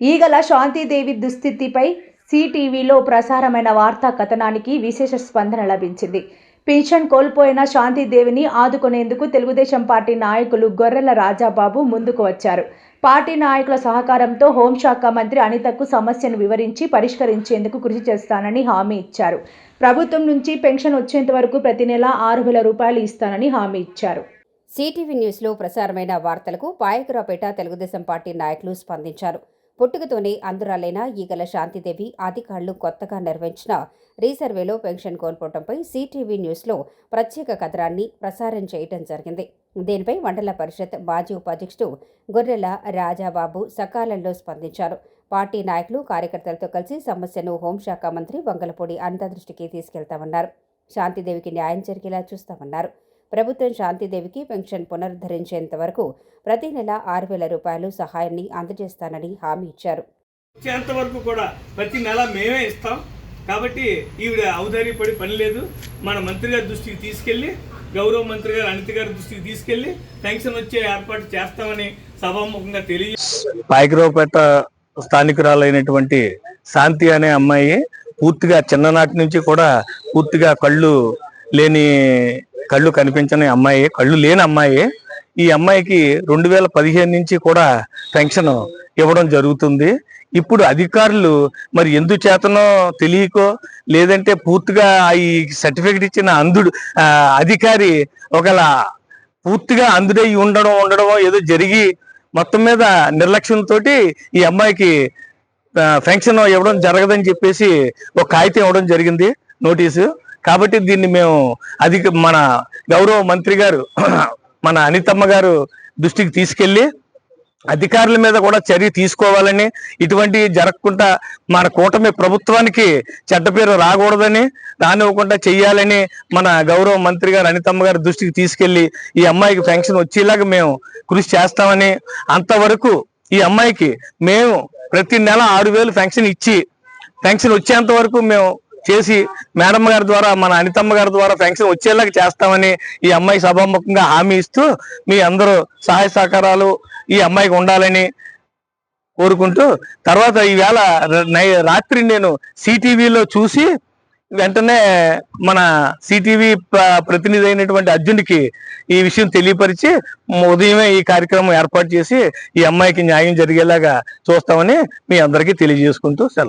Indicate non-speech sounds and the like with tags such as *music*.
ఈగల శాంతిదేవి దుస్థితిపై సిటీవీలో ప్రసారమైన వార్తా కథనానికి విశేష స్పందన లభించింది. పెన్షన్ కోల్పోయిన శాంతిదేవిని ఆదుకునేందుకు తెలుగుదేశం పార్టీ నాయకులు గొర్రెల రాజాబాబు ముందుకు వచ్చారు. పార్టీ నాయకుల సహకారంతో హోంశాఖ మంత్రి అనితకు సమస్యను వివరించి పరిష్కరించేందుకు కృషి చేస్తానని హామీ ఇచ్చారు. ప్రభుత్వం నుంచి పెన్షన్ వచ్చేంత వరకు ప్రతి నెల ఆరు వేల రూపాయలు ఇస్తానని హామీ ఇచ్చారు. సిటీవీ న్యూస్లో ప్రసారమైన వార్తలకు పాయకురాపేట తెలుగుదేశం పార్టీ నాయకులు స్పందించారు. పుట్టుకతోనే అందురాలైన ఈగల శాంతిదేవి అధికారులు కొత్తగా నిర్వహించిన రీసర్వేలో పెన్షన్ కోల్పోవడంపై సిటీవీ న్యూస్లో ప్రత్యేక కథనాన్ని ప్రసారం చేయడం జరిగింది. దీనిపై మండల పరిషత్ మాజీ ఉపాధ్యక్షుడు గొర్రెల రాజాబాబు సకాలంలో స్పందించారు. పార్టీ నాయకులు కార్యకర్తలతో కలిసి సమస్యను హోంశాఖ మంత్రి వంగలపూడి అంతదృష్టికి తీసుకెళ్తామన్నారు. శాంతిదేవికి న్యాయం జరిగేలా చూస్తామన్నారు. ప్రభుత్వం శాంతిదేవికి పెన్షన్ పునరుద్ధరించేంత వరకు ప్రతి నెల ఆరు వేల రూపాయలు సహాయాన్ని అందజేస్తానని హామీ ఇచ్చారు. వచ్చేంత వరకు కూడా ప్రతి నెల మేమే ఇస్తాం. కాబట్టి ఈవిడ ఔదార్యపడి పని లేదు. మన మంత్రి గారి దృష్టికి తీసుకెళ్ళి గౌరవ మంత్రి గారు అనిత గారి దృష్టికి తీసుకెళ్ళి పెన్షన్ వచ్చే ఏర్పాటు చేస్తామని సభాముఖంగా తెలియ పాయకరావుపేట స్థానికురాలైనటువంటి శాంతి అనే అమ్మాయి పూర్తిగా చిన్ననాటి నుంచి కూడా పూర్తిగా కళ్ళు లేని కళ్ళు కనిపించని అమ్మాయి కళ్ళు లేని అమ్మాయి. ఈ అమ్మాయికి రెండు వేల పదిహేను నుంచి కూడా పెన్షన్ ఇవ్వడం జరుగుతుంది. ఇప్పుడు అధికారులు మరి ఎందుచేతనో తెలియకో లేదంటే పూర్తిగా ఈ సర్టిఫికెట్ ఇచ్చిన అందుడు అధికారి ఒకలా పూర్తిగా అందుడై ఉండడం ఉండడం ఏదో జరిగి మొత్తం మీద నిర్లక్ష్యంతో ఈ అమ్మాయికి పెన్షన్ ఇవ్వడం జరగదని చెప్పేసి ఒక కాగితం ఇవ్వడం జరిగింది నోటీసు. కాబట్టి దీన్ని మేము అధిక మన గౌరవ మంత్రి గారు *clears throat* మన అనితమ్మ గారు దృష్టికి తీసుకెళ్ళి అధికారుల మీద కూడా చర్య తీసుకోవాలని ఇటువంటి జరగకుండా మన కూటమి ప్రభుత్వానికి చెడ్డ పేరు రాకూడదని రానివ్వకుండా చెయ్యాలని మన గౌరవ మంత్రి గారు అనితమ్మ గారి దృష్టికి తీసుకెళ్ళి ఈ అమ్మాయికి పెన్షన్ వచ్చేలాగా మేము కృషి చేస్తామని అంతవరకు ఈ అమ్మాయికి మేము ప్రతి నెల ఆరు వేలు పెన్షన్ ఇచ్చి పెన్షన్ వచ్చేంత వరకు మేము చేసి మేడం గారి ద్వారా మన అనితమ్మ గారి ద్వారా పెన్షన్ వచ్చేలాగా చేస్తామని ఈ అమ్మాయి సభాముఖంగా హామీ ఇస్తూ మీ అందరూ సహాయ సహకారాలు ఈ అమ్మాయికి ఉండాలని కోరుకుంటూ తర్వాత ఈవేళ రాత్రి నేను సిటీవీలో చూసి వెంటనే మన సిటీవీ ప్రతినిధి అయినటువంటి అర్జున్కి ఈ విషయం తెలియపరిచి ఉదయమే ఈ కార్యక్రమం ఏర్పాటు చేసి ఈ అమ్మాయికి న్యాయం జరిగేలాగా చూస్తామని మీ అందరికీ తెలియజేసుకుంటూ సెలవు.